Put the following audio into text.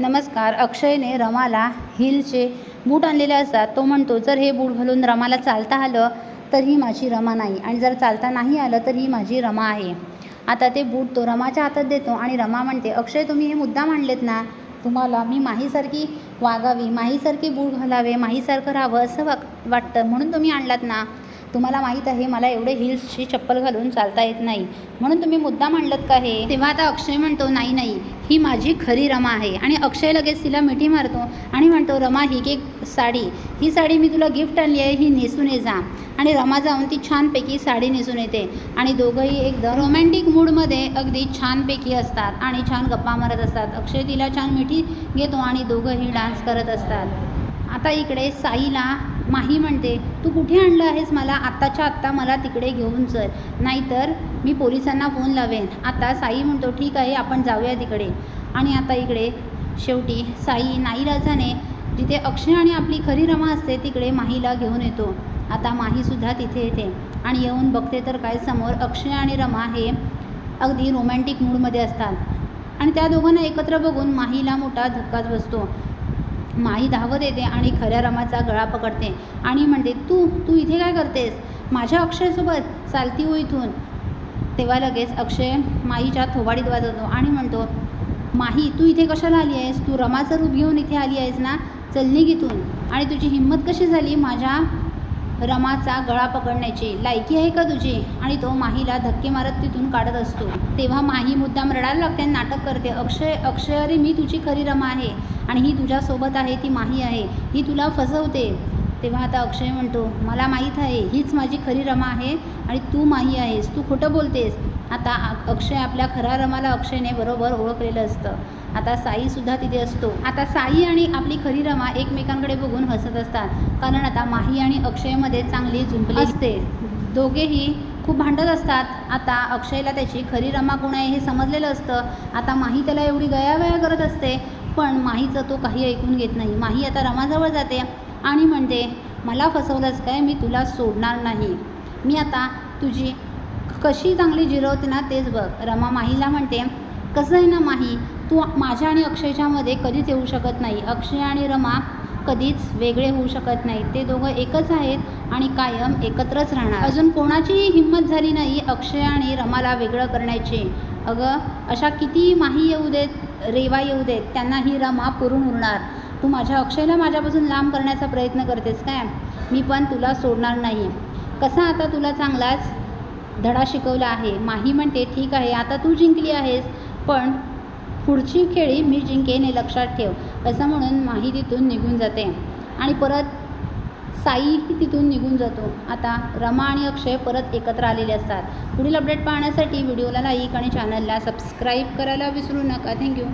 नमस्कार. अक्षयने रमाला हिलचे बूट आणलेले असतात. तो म्हणतो जर हे बूट घालून रमाला चालता आलं तर ही माझी रमा नाही. आणि जर चालता नाही आलं तर ही माझी रमा आहे. आता ते बूट तो रमाच्या हातात देतो आणि रमा म्हणते अक्षय तुम्ही हे मुद्दा मांडलेत ना? तुम्हाला मी माहीसारखी वागावी माहीसारखी बूट घालावे माहीसारखं राहावं असं वाग वाटतं. म्हणून तुम्ही आणलात ना? तुम्हाला माहीत आहे मला एवढे हिल्सची चप्पल घालून चालता येत नाही. म्हणून तुम्ही मुद्दा मांडलत का हे? तेव्हा आता अक्षय म्हणतो नाही नाही ही माझी खरी रमा आहे. आणि अक्षय लगेच तिला मिठी मारतो आणि म्हणतो रमा ही एक साडी ही साडी मी तुला गिफ्ट आणली आहे ही नेसून ये जा. आणि रमा जाऊन ती छानपैकी साडी नेसून येते. आणि दोघंही एकदम रोमॅन्टिक मूडमध्ये अगदी छानपैकी असतात आणि छान गप्पा मारत असतात. अक्षय तिला छान मिठी घेतो आणि दोघंही डान्स करत असतात. आता इकडे साईला माही म्हणते तू कुठे आणलं आहेस मला? आत्ताच्या आत्ता मला तिकडे घेऊन चल. नाहीतर मी पोलिसांना फोन लावेन. आता साई म्हणतो ठीक आहे आपण जाऊया तिकडे. आणि आता इकडे शेवटी साई नाईराजाने जिथे अक्षय आणि आपली खरी रमा असते तिकडे माहीला घेऊन येतो. आता माहीसुद्धा तिथे येते. आणि येऊन बघते तर काय समोर अक्षय आणि रमा हे अगदी रोमॅन्टिक मूडमध्ये असतात. आणि त्या दोघांना एकत्र बघून माहीला मोठा धक्काच बसतो. माही धावत येते आणि खऱ्या रमाचा गळा पकडते. आणि म्हणते तू तू इथे काय करतेस? माझ्या अक्षयसोबत चालती हो इथून. तेव्हा लगेच अक्षय माहीच्या थोबाडीत वाजवतो आणि म्हणतो माही तू इथे कशाला आली आहेस? तू रमाचं रूप घेऊन इथे आली आहेस ना? चल निघ आणि तुझी हिंमत कशी झाली? माझ्या रमाचा गळा पकडण्याची. लायकी आहे का तुझी? आणि तो माहीला धक्के मारत तिथून काढत असतो. तेव्हा माही मुद्दाम रडायला लागते नाटक करते. अक्षय अक्षय अरे मी तुझी खरी रमा आहे. आणि ही तुझ्यासोबत आहे ती माही आहे. ही तुला फसवते. तेव्हा आता अक्षय म्हणतो मला माहीत आहे हीच माझी खरी रमा आहे आणि तू माही आहेस तू खोटं बोलतेस. आता अक्षय आपल्या खऱ्या रमाला अक्षयने बरोबर ओळखलेलं असतं. आता साईसुद्धा तिथे असतो. आता साई आणि आपली खरी रमा एकमेकांकडे बघून हसत असतात. कारण आता माही आणि अक्षयमध्ये चांगली झुंपली असते. दोघेही खूप भांडत असतात. आता अक्षयला त्याची खरी रमा कोण आहे हे समजलेलं असतं. आता माही त्याला एवढी गयावया करत असते. पण माहीचं तो काही ऐकून घेत नाही. माही आता रमाजवळ जाते. आणि म्हणते मला फसवलंच काय? मी तुला सोडणार नाही. मी आता तुझी कशी चांगली जिरवते ना तेच बघ. रमा माहीला म्हणते कसं आहे ना माही? तू माझ्या आणि अक्षयच्यामध्ये कधीच येऊ शकत नाही. अक्षय आणि रमा कधीच वेगळे होऊ शकत नाही ते दोघं एकच आहेत आणि कायम एकत्रच राहणार. अजून कोणाचीही हिंमत झाली नाही अक्षय आणि रमाला वेगळं करण्याची. अगं अशा किती माही येऊ देत रेवा येऊ देत त्यांना ही रमा पुरून उरणार. तू माझ्या अक्षयला माझ्यापासून लांब करण्याचा प्रयत्न करतेस काय? मी पण तुला सोडणार नाही कसा आता तुला चांगलाच धडा शिकवला आहे? माही म्हणते ठीक आहे आता तू जिंकली आहेस पण पुढची खेळी मी जिंकेन हे लक्षात ठेव. असं म्हणून माही तिथून निघून जाते. आणि परत साईही तिथून निघून जातो. आता रमा आणि अक्षय परत एकत्र आलेले असतात. पुढील अपडेट पाहण्यासाठी व्हिडिओला लाईक आणि चॅनलला सबस्क्राईब करायला विसरू नका. थँक्यू